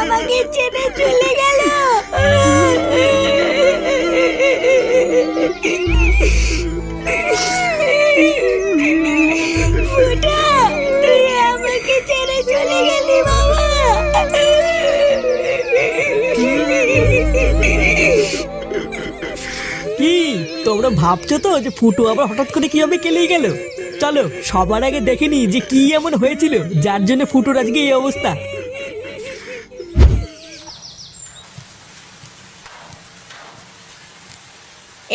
আমাকে চলে গেল। কি, তোমরা ভাবছ তো যে ফুটু আবার হঠাৎ করে কীভাবে কেলিয়ে গেল? চলো, সবার আগে দেখে নি যে কি এমন হয়েছিল, যার জন্য ফুটুর আজকে এই অবস্থা।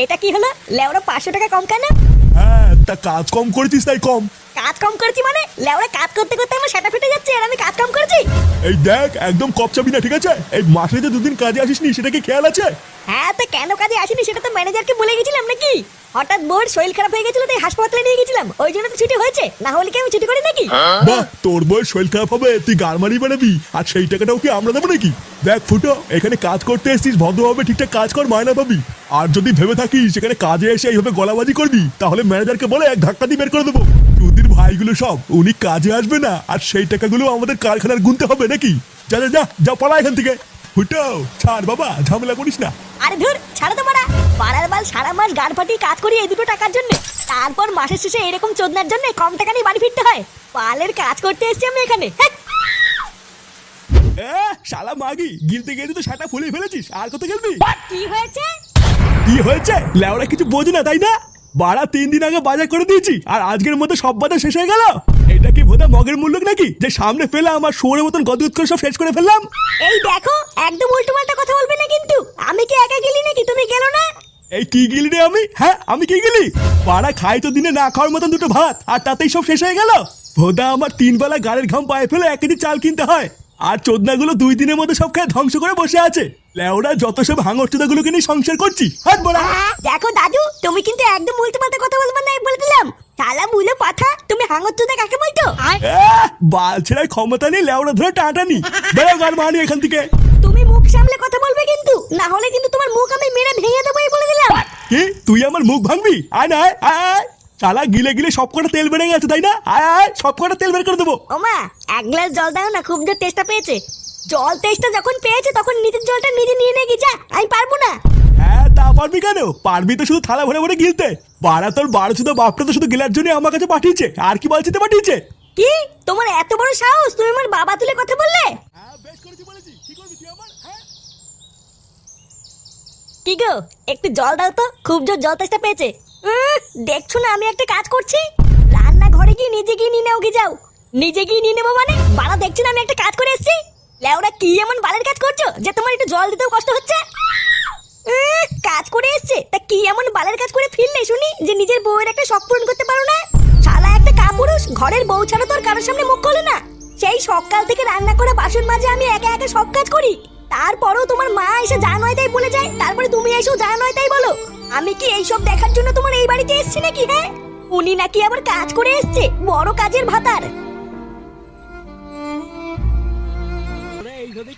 এটা কি হলো? লেওরা পাঁচশো টাকা কম কেন? হ্যাঁ তা কাজ কম করেছিস তাই কম। কাজ কম করেছি মানে? লেওরা কাজ করতে করতে আমার সেটা ফেটে যাচ্ছে আর আমি কাজ কম করেছি? এই দেখ একদম কপচাবি না ঠিক আছে? এই মাসে যে দুদিন কাজে আসিসনি সেটা কি খেয়াল আছে? হ্যাঁ তো কেন কাজে আসিনি সেটা তো ম্যানেজারকে বলে গেছিলাম নাকি? হঠাৎ বোর শরীর খারাপ হয়ে গেছিল তাই হাসপাতালে নিয়ে গেছিলাম। ওই জন্য তো ছুটি হয়েছে। না হলে কি আমি ছুটি করি নাকি? বাহ তোর বয়স শরীর খারাপ হবে তুই গারমারি বানাবি আর সেই টাকাটাও কি আমরা দেবো নাকি? দেখ ফুটো এখানে কাজ করতে এসেছিস ভদ্রভাবে ঠিকঠাক কাজ কর মায়না পাবি। আর যদি ভেবে থাকিস সেখানে কাজে এসে এইভাবে গলাবাজি করবি তাহলে ম্যানেজারকে বলে এক ধাক্কা দিয়ে বের করে দেবো। তোদের ভাইগুলো সব উনি কাজে আসবে না আর সেই টাকাগুলো আমাদের কারখানার গুনতে হবে নাকি? যা যা যা যা পালা এখান থেকে। ফুটো ছাড় বাবা ঝামেলা করিস না। আরে ধুর ছাড়ো তো মারা। পাড়ার বাল সারা মাস গান ফাটিয়ে কাজ করি এই দুটো টাকার জন্য। তারপর মাসের শেষে এরকম চোদনার জন্য কম টাকা নিয়ে বাড়ি ফিরতে হয়। পালের কাজ করতে এসেছি আমি এখানে। শালা মাগি গিলতে গেলে তো সেটা ফুলে ফেলেছিস আর কত গেলবি? কি হয়েছে? কি হয়েছে? লেওরা কিছু বোঝে না তাই না? বাড়া তিন দিন আগে বাজার করে দিয়েছি আর আজকের মধ্যে সব বাজার শেষ হয়ে গেল। এটা কি ভোদা মগের মূল্য নাকি? যে সামনে ফেলে আমার শুয়োরের মতন গদুত করে সব শেষ করে ফেললাম? এই দেখো একদম উল্টো পাল্টা কথা বলবে না কিন্তু। আমি কি একা গেলি নাকি? তুমি গেলো না? এই কি গিলি রে আমি? হ্যাঁ আমি কি গেলি? পাড়া খাই তো দিনে না খাওয়ার মতন দুটো ভাত আর তাতেই সব শেষ হয়ে গেল। ভোদা আমার তিন বেলা গাড়ির ঘাম পায়ে ফেলে এক কেজি চাল কিনতে হয় আর চোদনাগুলো দুই দিনের মধ্যে সব খেয়ে ধ্বংস করে বসে আছে। লেওরা যত সব হাঙর চোদাগুলোকে নিয়ে সংসার করছি হাট বড়া দেখো দাদু তুমি কিন্তু একদম উল্টো পাল্টা কথা বলবে না বলে দিলাম। শালা মুলো পাঠা তুমি হাঙর তুদা কাকে বলতো বাল ছেড়ার ক্ষমতা নেই লেওড়া ধরে টাটানি বেরো গান মানি এখান থেকে। তুমি মুখ সামলে কথা বলবে কিন্তু না হলে কিন্তু তোমার মুখ আমি মেরে ভেঙে দেবো বলে দিলাম। কি? তুই আমার মুখ ভাঙবি? আয় না আয় শালা গিলে গিলে সব কটা তেল বেড়ে গেছে তাই না? আয় আয় সব কটা তেল বের করে দেবো। ওমা এক গ্লাস জল দাও না খুব জোর তেষ্টা পেয়েছে। জল তেষ্টা যখন পেয়েছে তখন নিজের জলটা নিজে নিয়ে নে যা আমি পারব না। হ্যাঁ তা পারবি কেন? পারবি তো শুধু থালা ভরে ভরে গিলতে। বাড়া তোর বারো শুধু বাপটা তো শুধু গিলার জন্য আমার কাছে পাঠিয়েছে। আর কি বলছিতে পাঠিয়েছে? কি? তোমার এত বড় সাহস? তুমি আমার বাবা তুলে কথা বললে? হ্যাঁ কি হ্যাঁ? কি গো একটু জল দাও তো। খুব জোর জল তেষ্টা পেয়েছে। দেখছ না আমি একটা কাজ করছি? রান্না ঘরে গিয়ে নিজে গিয়ে নিয়ে নাও গে যাও নিজে গিয়ে নিয়ে নেব মানে? বাড়া দেখছি না আমি একটা কাজ করে এসেছি? লেওরা কি এমন বালের কাজ করছ? যে তোমার একটু জল দিতেও কষ্ট হচ্ছে? কাজ করে এসছে। তা কি এমন বালের কাজ করে ফিরলে শুনি? যে নিজের বউয়ের একটা শখ পূরণ করতে পারো না? শালা একটা কাপুরুষ, ঘরের বউ ছাড়া তোর কারোর সামনে মুখ খোলে না। সেই সকাল থেকে রান্না করে বাসন মাজে আমি একা একা সব কাজ করি। তারপরেও তোমার মা এসে যা নয় তাই বলে যায়, তারপরে তুমি এসেও যা নয় তাই বলো। আমি কি এইসব দেখার জন্য তোমার এই বাড়িতে এসেছি নাকি হ্যাঁ? উনি নাকি আবার কাজ করে এসছে, বড় কাজের ভাতার।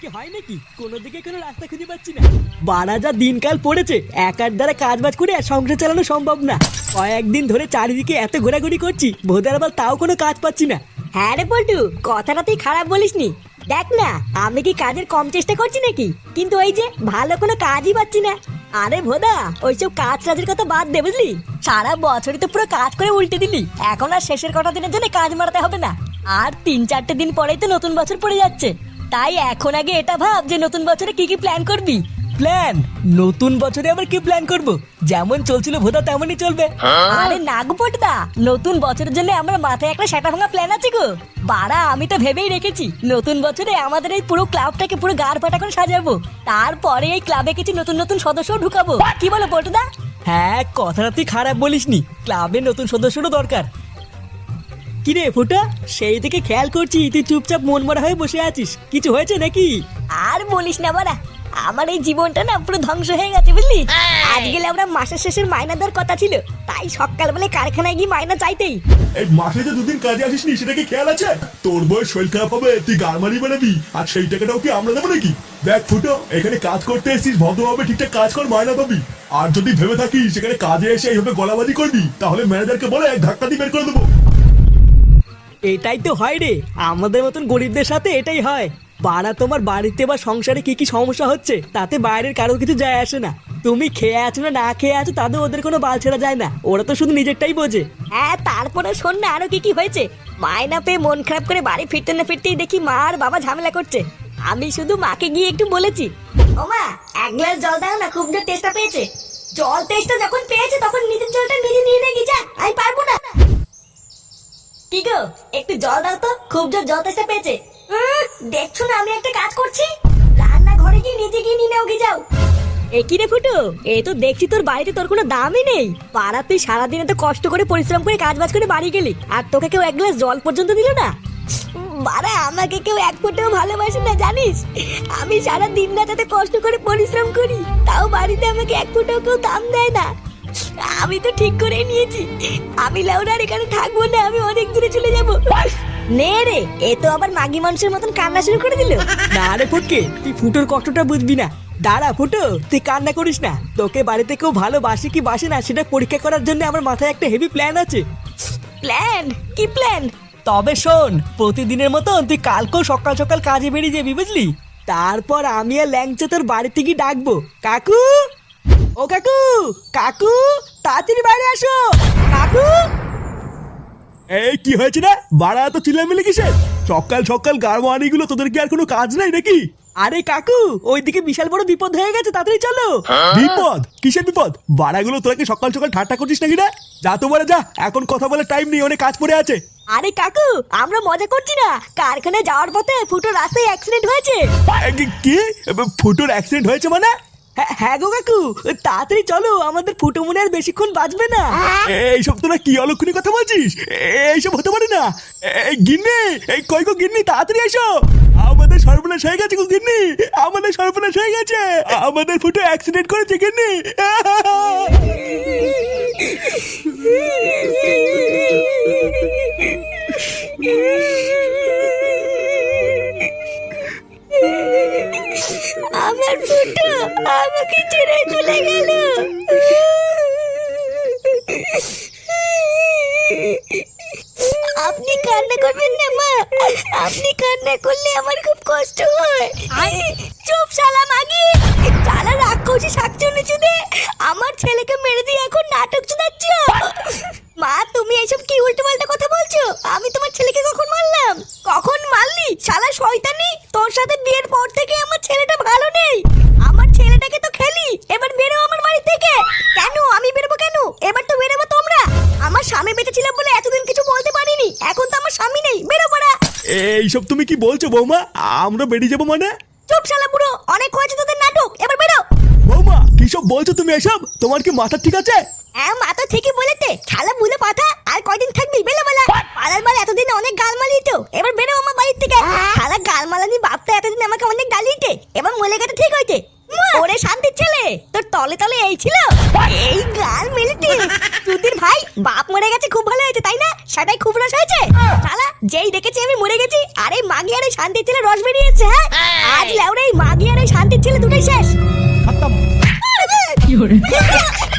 কি হয় নাকি? কোনো দিকে কোনো রাস্তা খুঁজে পাচ্ছি না। বাড়া যা দিনকাল পড়েছে, একার দ্বারা কাজ বাজ করে আর সংসার চালানো সম্ভব না। কয়েকদিন ধরে চারিদিকে এত ঘোরাঘুরি করছি ভোদার আবার তাও কোনো কাজ পাচ্ছি না। হ্যাঁ রে পল্টু, কথাটা তুই খারাপ বলিসনি। দেখ না, আমি কি কাজের কম চেষ্টা করছি নাকি? কিন্তু ওই যে ভালো কোনো কাজই পাচ্ছি না। আরে ভোদা, ওইসব কাজ কাজের কথা বাদ দে বুঝলি? সারা বছরই তো পুরো কাজ করে উল্টে দিলি। এখন আর শেষের কটা দিনের জন্য কাজ মারাতে হবে না। আর তিন চারটে দিন পরেই তো নতুন বছর পড়ে যাচ্ছে। তাই এখন আগে এটা ভাব যে নতুন বছরে কি কি প্ল্যান করবি? প্ল্যান নতুন বছরে আবার কি প্ল্যান করব? যেমন চলছিল ভোদা তেমনই চলবে। আরে নাগপটদা নতুন বছরের জন্য আমরা মাথায় একটা সেটা ভাঙা প্ল্যান আছে গো। বাড়া আমি তো ভেবেই রেখেছি নতুন বছরে আমাদের এই পুরো ক্লাবটাকে পুরো গার ফাটা করে সাজাবো। তারপরে এই ক্লাবে কিছু নতুন নতুন সদস্য ঢুকাবো। কি বলো পটুদা? হ্যাঁ কথাটা তুই খারাপ বলিসনি। ক্লাবে নতুন সদস্যরও দরকার। কিরে ফুটা সেই থেকে খেয়াল করছি তুই চুপচাপ মন মরা হয়ে বসে আছিস। কিছু হয়েছে নাকি? আর বলিস না বাড়া আমার এই জীবনটা না পুরো ধ্বংস হয়ে গেছে বুঝলি? আজ গেলে আমরা মাসের শেষের মাইনা দেওয়ার কথা ছিল তাই সকালবেলায় কারখানায় গিয়ে মাইনা চাইতেই। এই মাসে যে দুদিন কাজে আসিসনি সেটা কি খেয়াল আছে? তোর বয়স শরীর খারাপ হবে তুই গারমারি বানাবি আর সেই টাকাটাও কি আমরা দেবো নাকি? দেখ ফুটো এখানে কাজ করতে এসেছিস ভদ্রভাবে ঠিকঠাক কাজ কর মায়না পাবি। আর যদি ভেবে থাকিস সেখানে কাজে এসে এইভাবে গলাবাজি করবি তাহলে ম্যানেজারকে বলে এক ধাক্কা দিয়ে বের করে দেবো। এটাই তো হয় রে। আমাদের মতন গরিবদের সাথে এটাই হয়। বাড়া, তোমার বাড়িতে বা সংসারে কি কি সমস্যা হচ্ছে? তাতে বাইরের কারোর কিছু যায় আসে না। তুমি খেয়ে আছো না না খেয়ে আছো তাদের ওদের কোনো বাল ছেড়া যায় না। ওরা তো শুধু নিজেরটাই বোঝে। হ্যাঁ তারপরে শোন না আরও কি কি হয়েছে। মায়না পেয়ে মন খারাপ করে বাড়ি ফিরতে না ফিরতেই দেখি মা আর বাবা ঝামেলা করছে। আমি শুধু মাকে গিয়ে একটু বলেছি, ও মা, এক গ্লাস জল দাও না, খুব জোর তেষ্টা পেয়েছে। জল তেষ্টা যখন পেয়েছে, তখন নিজে নিয়ে নে গিয়ে যা আমি পারব না কি গো একটু জল দাও তো, খুব জোর জল তেষ্টা পেয়েছে। দেখছ না আমি একটা কাজ করছি? রান্না ঘরে গিয়ে নিজে গিয়ে নিয়ে নাও যাও। এ কি রে ফুটো? এ তো দেখছি তোর বাড়িতে তোর কোনো দামই নেই। পাড়া তুই সারাদিন এত কষ্ট করে পরিশ্রম করে কাজ বাজ করে বাড়ি গেলি, আর তোকে কেউ এক গ্লাস জল পর্যন্ত দিল না? বারা আমাকে কেউ এক ফোঁটাও ভালোবাসে না, জানিস? আমি সারা দিন রাত এত কষ্ট করে পরিশ্রম করি, তাও বাড়িতে আমাকে এক ফোঁটাও কেউ দাম দেয় না। আমি তো ঠিক করে নিয়েছি। আমি লাউডার এখানে থাকব না আমি অনেক দূরে চলে যাব। নে রে এ তো আবার মাগি মানুষের মতন কান্না শুরু করে দিল। না রে ফুটকে তুই ফুটোর কষ্টটা বুঝবি না। দাঁড়া ফুটো তুই কান্না করিস না। তোকে বাড়িতে কেউ ভালোবাসে কি বাসে না সেটা পরীক্ষা করার জন্য আমার মাথায় একটা হেভি প্ল্যান আছে। প্ল্যান কি প্ল্যান তবে শোন প্রতিদিনের মতন তুই কালকেও সকাল সকাল কাজে বেরিয়ে যাবি বুঝলি? তারপর আমি আর ল্যাংচা তোর বাড়িতে গিয়ে ডাকবো। কাকু? ও কাকু কাকু তাড়াতাড়ি বাইরে আসো। কাকু? এই কি হয়েছে না বাড়া তো চিল্লামিলি কিসের? সকাল সকাল গাড়ওয়ানি গুলো তোদের কি আর কোনো কাজ নাই নাকি? আরে কাকু ওইদিকে বিশাল বড় বিপদ হয়ে গেছে তাড়াতাড়ি চলো। বিপদ? কিসের বিপদ? বাড়াগুলো তোরা কি সকাল সকাল ঠাট্টা করছিস নাকি না যা তো বলে যা এখন কথা বলে টাইম নেই অনেক কাজ পড়ে আছে। আরে কাকু আমরা মজা করছি না। কারখানায় যাওয়ার পথে ফুটো রাস্তায় অ্যাক্সিডেন্ট হয়েছে। কি- কি? ফুটোর অ্যাক্সিডেন্ট হয়েছে মানে? হ্যাঁ হ্যাঁ গো কাকু তাড়াতাড়ি চলো আমাদের ফুটো মনে আর বেশিক্ষণ বাঁচবে না। এইসব তোরা কি অলক্ষণী কথা বলছিস? এইসব হতে পারে না। এই গিন্নি এই কই গো গিন্নি তাড়াতাড়ি এসো। আমাদের সর্বনাশ হয়ে গেছে গো গিন্নি আমাদের সর্বনাশ হয়ে গেছে। আমাদের ফুটো অ্যাক্সিডেন্ট করেছে গিন্নি। আমার ফুটো আমাকে ছেড়ে চলে গেল। আপনি কান্না করবেন না মা। আপনি কান্না করলে আমার খুব কষ্ট হয়। চুপ শালা মাগি। শালা রাক্ষসী শাকচুনি চুদে। আমার ছেলেকে মেরে দিয়ে এখন নাটক চুদাচ্ছ মা তুমি এসব কি উল্টো পাল্টা কথা বলছো? আমি তোমার ছেলেকে কখন মারলাম? কখন মারলি? শালা শয়তানি তোর সাথে বিয়ের পর এইসব তুমি কি বলছো বৌমা? আমরা বেরিয়ে যাব মানে? চুপ শালা বুড়ো অনেক হয়েছে তোদের নাটক এবার বেরো। বৌমা কিসব বলছো তুমি এসব? তোমার কি মাথা ঠিক আছে? হ্যাঁ মা তো ঠিকই বলেছে। পাঠা আর কয়দিন থাকবি? বেলো বেলা। পাড়ার মাল এতদিন অনেক গাল মালি তো এবার বেরো আমার বাড়ির থেকে। খালা গাল মালানি বাপটা এতদিন আমাকে অনেক গালিতে এবার মলে গেছে ঠিক হয়েছে। ওরে শান্তির ছেলে তোর তলে তলে এই ছিল। এই গাল মেলেটি তুদির ভাই বাপ মরে গেছে খুব সেটাই খুব রস হয়েছে? শালা যেই দেখেছি আমি মরে গেছি। আরে মাগিয়ারে শান্তি শান্তির ছেলে রস বেরিয়েছে হ্যাঁ? আজ লেউরে এই মাগি ছেলে দুটাই শান্তির ছেলে দুটোই শেষ।